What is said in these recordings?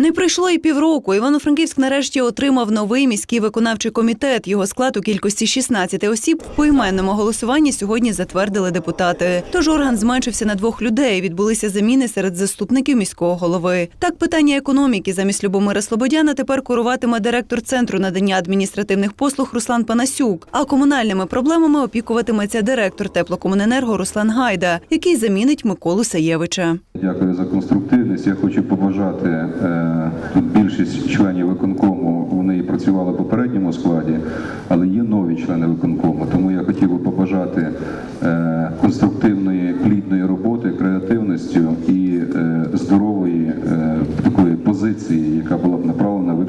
Не пройшло і півроку. Івано-Франківськ нарешті отримав новий міський виконавчий комітет. Його склад у кількості 16 осіб в поіменному голосуванні сьогодні затвердили депутати. Тож орган зменшився на двох людей. Відбулися заміни серед заступників міського голови. Так, питання економіки замість Любомира Слободяна тепер куруватиме директор центру надання адміністративних послуг Руслан Панасюк. А комунальними проблемами опікуватиметься директор теплокомуненерго Руслан Гайда, який замінить Миколу Саєвича. Дякую за конструктивність. Я хочу побажати е, тут більшість членів виконкому. Вони працювали в попередньому складі, але є нові члени виконкому. Тому я хотів би побажати е, конструктивної, плідної роботи, креативності і е, здорової е, такої позиції,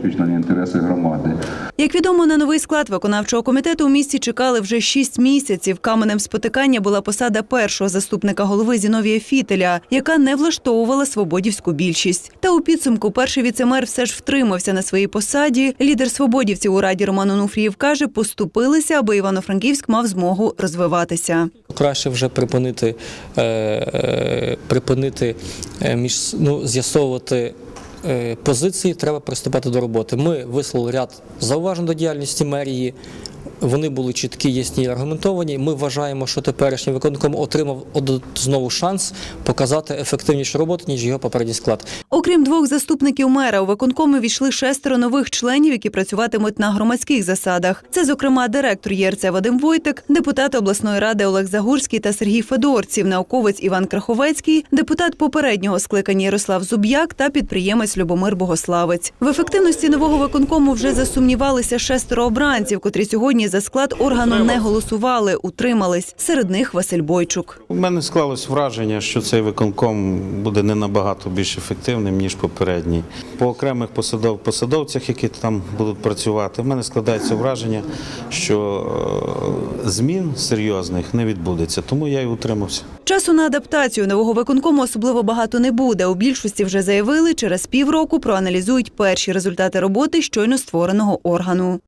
виключно на інтереси громади. Як відомо, на новий склад виконавчого комітету у місті чекали вже шість місяців. Каменем спотикання була посада першого заступника голови Зіновія Фітеля, яка не влаштовувала свободівську більшість. Та у підсумку перший віцемер все ж втримався на своїй посаді. Лідер свободівців у раді Роман Онуфрієв каже, поступилися, аби Івано-Франківськ мав змогу розвиватися. Краще вже припинити, е, е, припинити е, між ну, з'ясовувати позиції, треба приступати до роботи. Ми вислали ряд зауважень до діяльності мерії. Вони були чіткі, ясні і аргументовані. Ми вважаємо, що теперішній виконком отримав знову шанс показати ефективнішу роботу, ніж його попередній склад. Окрім двох заступників мера, у виконкомі війшли шестеро нових членів, які працюватимуть на громадських засадах. Це, зокрема, директор ЄРЦ Вадим Войтик, депутат обласної ради Олег Загурський та Сергій Федорців, науковець Іван Краховецький, депутат попереднього скликання Ярослав Зуб'як та підприємець Любомир Богославець. В ефективності нового виконкому вже засумнівалися шестеро обранців, котрі сьогодні за склад органу не голосували, утримались. Серед них Василь Бойчук. У мене склалось враження, що цей виконком буде не набагато більш ефективним, ніж попередній. По окремих посадов, посадовцях, які там будуть працювати, в мене складається враження, що е, змін серйозних не відбудеться. Тому я і утримався. Часу на адаптацію нового виконкому особливо багато не буде. У більшості вже заявили, через півроку проаналізують перші результати роботи щойно створеного органу.